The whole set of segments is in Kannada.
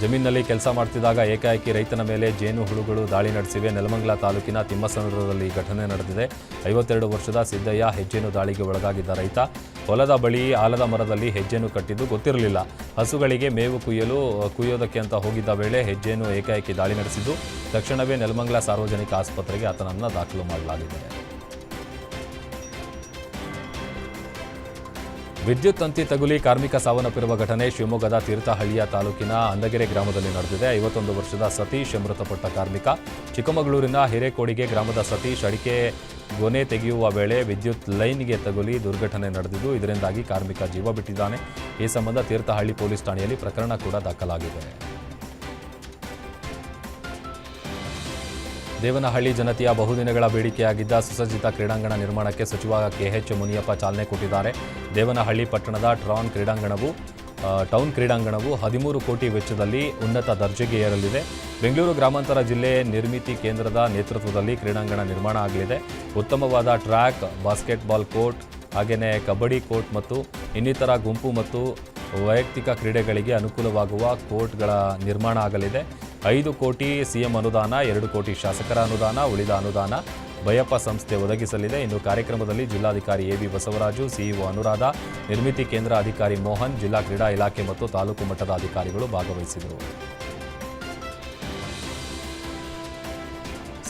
ಜಮೀನಿನಲ್ಲಿ ಕೆಲಸ ಮಾಡ್ತಿದ್ದಾಗ ಏಕಾಏಕಿ ರೈತನ ಮೇಲೆ ಜೇನು ಹುಳುಗಳು ದಾಳಿ ನಡೆಸಿವೆ. ನೆಲಮಂಗಲ ತಾಲೂಕಿನ ತಿಮ್ಮಸಂದ್ರದಲ್ಲಿ ಘಟನೆ ನಡೆದಿದೆ. ಐವತ್ತೆರಡು ವರ್ಷದ ಸಿದ್ದಯ್ಯ ಹೆಜ್ಜೇನು ದಾಳಿಗೆ ಒಳಗಾಗಿದ್ದ ರೈತ. ಹೊಲದ ಬಳಿ ಆಲದ ಮರದಲ್ಲಿ ಹೆಜ್ಜೆನು ಕಟ್ಟಿದ್ದು ಗೊತ್ತಿರಲಿಲ್ಲ. ಹಸುಗಳಿಗೆ ಮೇವು ಕುಯ್ಯಲು, ಕುಯ್ಯೋದಕ್ಕೆ ಅಂತ ಹೋಗಿದ್ದ ವೇಳೆ ಹೆಜ್ಜೆನು ಏಕಾಏಕಿ ದಾಳಿ ನಡೆಸಿದ್ದು. ತಕ್ಷಣವೇ ನೆಲಮಂಗಲ ಸಾರ್ವಜನಿಕ ಆಸ್ಪತ್ರೆಗೆ ಆತನನ್ನು ದಾಖಲು ಮಾಡಲಾಗಿದೆ. ವಿದ್ಯುತ್ ತಂತಿ ತಗುಲಿ ಕಾರ್ಮಿಕ ಸಾವನ್ನಪ್ಪಿರುವ ಘಟನೆ ಶಿವಮೊಗ್ಗದ ತೀರ್ಥಹಳ್ಳಿಯ ತಾಲೂಕಿನ ಅಂದಗೆರೆ ಗ್ರಾಮದಲ್ಲಿ ನಡೆದಿದೆ. ಐವತ್ತೊಂದು ವರ್ಷದ ಸತೀಶ್ ಮೃತಪಟ್ಟ ಕಾರ್ಮಿಕ. ಚಿಕ್ಕಮಗಳೂರಿನ ಹಿರೇಕೋಡಿಗೆ ಗ್ರಾಮದ ಸತೀಶ್ ಅಡಿಕೆ ಗೊನೆ ತೆಗೆಯುವ ವೇಳೆ ವಿದ್ಯುತ್ ಲೈನ್ಗೆ ತಗುಲಿ ದುರ್ಘಟನೆ ನಡೆದಿದ್ದು, ಇದರಿಂದಾಗಿ ಕಾರ್ಮಿಕ ಜೀವ ಬಿಟ್ಟಿದ್ದಾನೆ. ಈ ಸಂಬಂಧ ತೀರ್ಥಹಳ್ಳಿ ಪೊಲೀಸ್ ಠಾಣೆಯಲ್ಲಿ ಪ್ರಕರಣ ಕೂಡ ದಾಖಲಾಗಿದೆ. ದೇವನಹಳ್ಳಿ ಜನತೆಯ ಬಹುದಿನಗಳ ಬೇಡಿಕೆಯಾಗಿದ್ದ ಸುಸಜ್ಜಿತ ಕ್ರೀಡಾಂಗಣ ನಿರ್ಮಾಣಕ್ಕೆ ಸಚಿವ ಕೆಎಚ್ ಮುನಿಯಪ್ಪ ಚಾಲನೆ ಕೊಟ್ಟಿದ್ದಾರೆ. ದೇವನಹಳ್ಳಿ ಪಟ್ಟಣದ ಟ್ರಾನ್ ಕ್ರೀಡಾಂಗಣವು ಟೌನ್ ಕ್ರೀಡಾಂಗಣವು ಹದಿಮೂರು ಕೋಟಿ ವೆಚ್ಚದಲ್ಲಿ ಉನ್ನತ ದರ್ಜೆಗೆ ಏರಲಿದೆ. ಬೆಂಗಳೂರು ಗ್ರಾಮಾಂತರ ಜಿಲ್ಲೆ ನಿರ್ಮಿತಿ ಕೇಂದ್ರದ ನೇತೃತ್ವದಲ್ಲಿ ಕ್ರೀಡಾಂಗಣ ನಿರ್ಮಾಣ ಆಗಲಿದೆ. ಉತ್ತಮವಾದ ಟ್ರ್ಯಾಕ್, ಬಾಸ್ಕೆಟ್ಬಾಲ್ ಕೋರ್ಟ್ ಹಾಗೆಯೇ ಕಬಡ್ಡಿ ಕೋರ್ಟ್ ಮತ್ತು ಇನ್ನಿತರ ಗುಂಪು ಮತ್ತು ವೈಯಕ್ತಿಕ ಕ್ರೀಡೆಗಳಿಗೆ ಅನುಕೂಲವಾಗುವ ಕೋರ್ಟ್ಗಳ ನಿರ್ಮಾಣ ಆಗಲಿದೆ. ಐದು ಕೋಟಿ ಸಿಎಂ ಅನುದಾನ, ಎರಡು ಕೋಟಿ ಶಾಸಕರ ಅನುದಾನ, ಉಳಿದ ಅನುದಾನ ಬಯಪ್ಪ ಸಂಸ್ಥೆ ಒದಗಿಸಲಿದೆ. ಇನ್ನು ಕಾರ್ಯಕ್ರಮದಲ್ಲಿ ಜಿಲ್ಲಾಧಿಕಾರಿ ಎಬಿ ಬಸವರಾಜು, ಸಿಇಒ ಅನುರಾಧ, ನಿರ್ಮಿತಿ ಕೇಂದ್ರ ಅಧಿಕಾರಿ ಮೋಹನ್, ಜಿಲ್ಲಾ ಕ್ರೀಡಾ ಇಲಾಖೆ ಮತ್ತು ತಾಲೂಕು ಮಟ್ಟದ ಅಧಿಕಾರಿಗಳು ಭಾಗವಹಿಸಿದರು.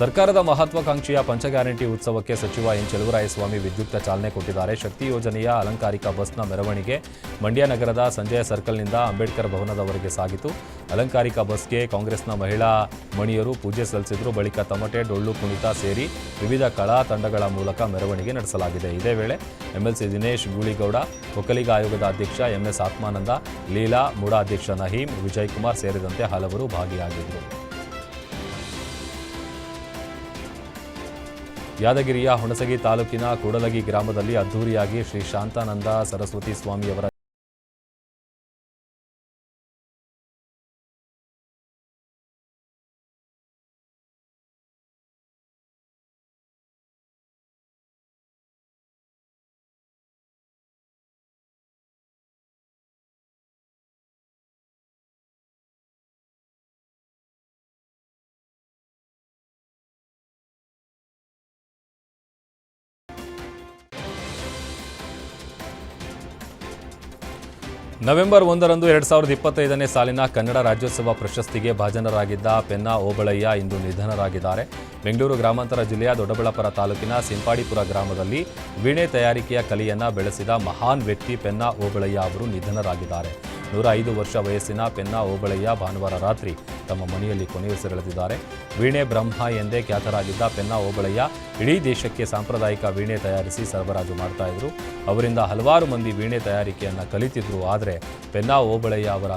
ಸರ್ಕಾರದ ಮಹತ್ವಾಕಾಂಕ್ಷೆಯ ಪಂಚ ಗ್ಯಾರಂಟಿ ಉತ್ಸವಕ್ಕೆ ಸಚಿವ ಎನ್ ಚಲುವರಾಯಸ್ವಾಮಿ ವಿದ್ಯುಕ್ತ ಚಾಲನೆ ಕೊಟ್ಟಿದ್ದಾರೆ. ಶಕ್ತಿ ಯೋಜನೆಯ ಅಲಂಕಾರಿಕ ಬಸ್ನ ಮೆರವಣಿಗೆ ಮಂಡ್ಯ ನಗರದ ಸಂಜಯ ಸರ್ಕಲ್ನಿಂದ ಅಂಬೇಡ್ಕರ್ ಭವನದವರೆಗೆ ಸಾಗಿತು. ಅಲಂಕಾರಿಕ ಬಸ್ಗೆ ಕಾಂಗ್ರೆಸ್ನ ಮಹಿಳಾ ಮಣಿಯರು ಪೂಜೆ ಸಲ್ಲಿಸಿದ್ರು. ಬಳಿಕ ತಮಟೆ ಡೊಳ್ಳು ಕುಣಿತ ಸೇರಿ ವಿವಿಧ ಕಲಾ ತಂಡಗಳ ಮೂಲಕ ಮೆರವಣಿಗೆ ನಡೆಸಲಾಗಿದೆ. ಇದೇ ವೇಳೆ ಎಂಎಲ್ಸಿ ದಿನೇಶ್ ಗೂಳಿಗೌಡ, ಒಕ್ಕಲಿಗ ಆಯೋಗದ ಅಧ್ಯಕ್ಷ ಎಂಎಸ್ ಆತ್ಮಾನಂದ, ಲೀಲಾ ಮುಡಾ ಅಧ್ಯಕ್ಷ ನಹೀಂ ವಿಜಯ್ ಕುಮಾರ್ ಸೇರಿದಂತೆ ಹಲವರು ಭಾಗಿಯಾಗಿದ್ದರು. ಯಾದಗಿರಿಯ ಹುಣಸಗಿ ತಾಲೂಕಿನ ಕೂಡಲಗಿ ಗ್ರಾಮದಲ್ಲಿ ಅದ್ದೂರಿಯಾಗಿ ಶ್ರೀ ಶಾಂತಾನಂದ ಸರಸ್ವತಿ ಸ್ವಾಮಿಯವರ ನವೆಂಬರ್ ಒಂದರಂದು ಎರಡ್ ಸಾವಿರದ ಇಪ್ಪತ್ತೈದನೇ ಸಾಲಿನ ಕನ್ನಡ ರಾಜ್ಯೋತ್ಸವ ಪ್ರಶಸ್ತಿಗೆ ಭಾಜನರಾಗಿದ್ದ ಪೆನ್ನಾ ಓಬಳಯ್ಯ ಇಂದು ನಿಧನರಾಗಿದ್ದಾರೆ. ಬೆಂಗಳೂರು ಗ್ರಾಮಾಂತರ ಜಿಲ್ಲೆಯ ದೊಡ್ಡಬಳ್ಳಾಪುರ ತಾಲೂಕಿನ ಸಿಂಪಾಡಿಪುರ ಗ್ರಾಮದಲ್ಲಿ ವೀಣೆ ತಯಾರಿಕೆಯ ಕಲೆಯನ್ನ ಬೆಳೆಸಿದ ಮಹಾನ್ ವ್ಯಕ್ತಿ ಪೆನ್ನಾ ಓಬಳಯ್ಯ ಅವರು ನಿಧನರಾಗಿದ್ದಾರೆ. ನೂರ ಐದು ವರ್ಷ ವಯಸ್ಸಿನ ಪೆನ್ನಾ ಓಬಳಯ್ಯ ಭಾನುವಾರ ರಾತ್ರಿ ತಮ್ಮ ಮನೆಯಲ್ಲಿ ಕೊನೆಯುಸಿರೆಳೆದಿದ್ದಾರೆ. ವೀಣೆ ಬ್ರಹ್ಮ ಎಂದೇ ಖ್ಯಾತರಾಗಿದ್ದ ಪೆನ್ನಾ ಓಬಳಯ್ಯ ಇಡೀ ದೇಶಕ್ಕೆ ಸಾಂಪ್ರದಾಯಿಕ ವೀಣೆ ತಯಾರಿಸಿ ಸರಬರಾಜು ಮಾಡ್ತಾ ಇದ್ರು. ಅವರಿಂದ ಹಲವಾರು ಮಂದಿ ವೀಣೆ ತಯಾರಿಕೆಯನ್ನು ಕಲಿತಿದ್ರು. ಆದರೆ ಪೆನ್ನಾ ಓಬಳಯ್ಯ ಅವರ